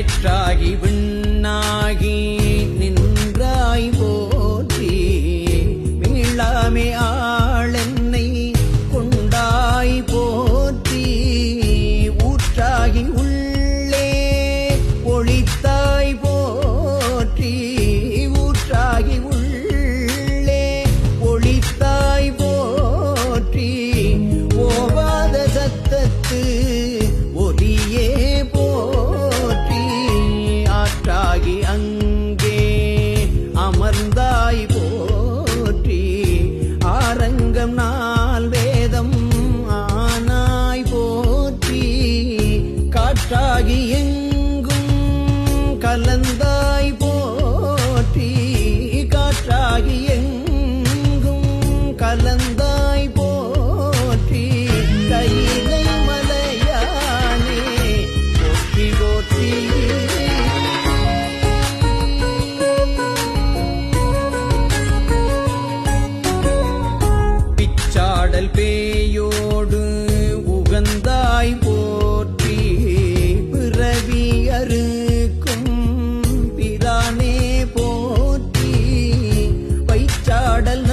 வேற்றாகி விண்ணாகி நின்றாய் போற்றி. மீளாமே ஆளென்னை கொண்டாய் போற்றி. ஊற்றாகி உள்ளே ஒளித்தாய் போற்றி. ஊற்றாகி உள்ளே ஒளித்தாய் போற்றி. ஓவாத சத்தத்து கலந்த கடல்